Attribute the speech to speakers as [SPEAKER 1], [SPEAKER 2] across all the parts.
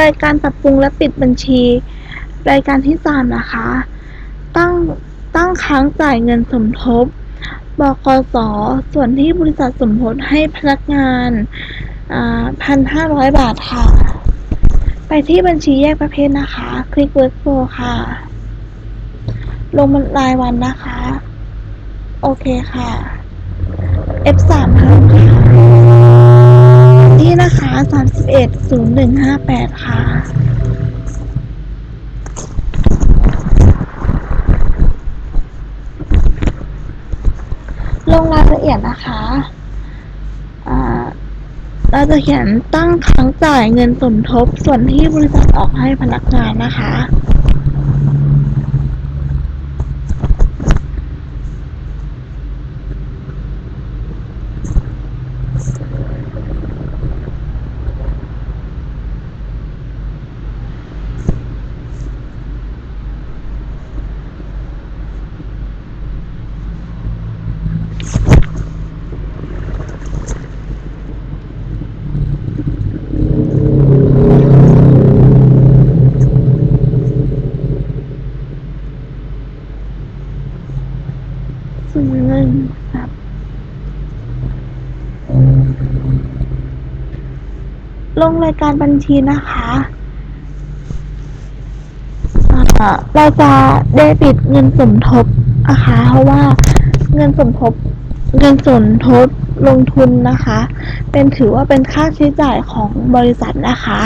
[SPEAKER 1] รายการปรับปรุงและปิดบัญชี รายการที่สามนะคะ ตั้งตั้งค้างจ่ายเงินสมทบ บกสส่วนที่บริษัทสมทบให้พนักงานพันห้าร้อยบาทค่ะ ไปที่บัญชีแยกประเภทนะคะ คลิก workflow ค่ะ ลงรายวันนะคะ โอเคค่ะ F3 เพิ่มค่ะ นี่นะคะ310158ค่ะลงรายละเอียดนะคะเราจะเขียนตั้งค้างจ่ายเงินสมทบส่วนที่บริษัทออกให้พนักงานนะคะ ศูนย์หนึ่งครับลงรายการบัญชีนะคะเราจะเดบิตเงินสมทบนะคะ เพราะว่าเงินสมทบเงินสมทบลงทุนนะคะ เป็นถือว่าเป็นค่าใช้จ่ายของบริษัทนะคะ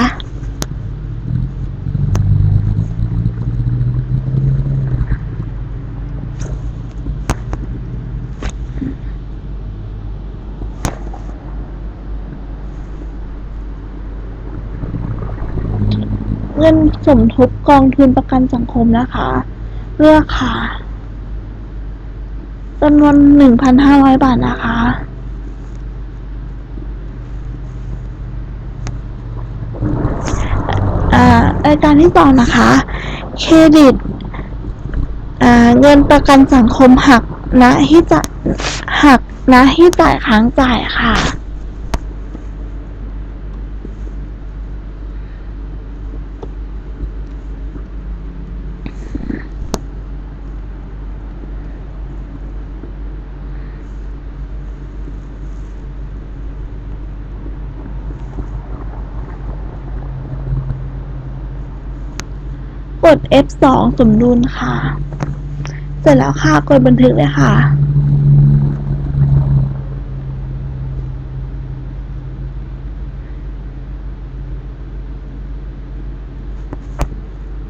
[SPEAKER 1] เงินสมทบกองทุนประกันสังคมนะคะ เลือกค่ะจำนวนหนึ่งพันห้าร้อยบาทนะคะ อ่ารายการที่สองนะคะ เครดิต อ่า เงินประกันสังคมหักนะที่จะหักนะที่จ่ายค้างจ่ายค่ะ ด F2 สมดุลค่ะ เสร็จแล้วค่ะ กดบันทึกเลยค่ะ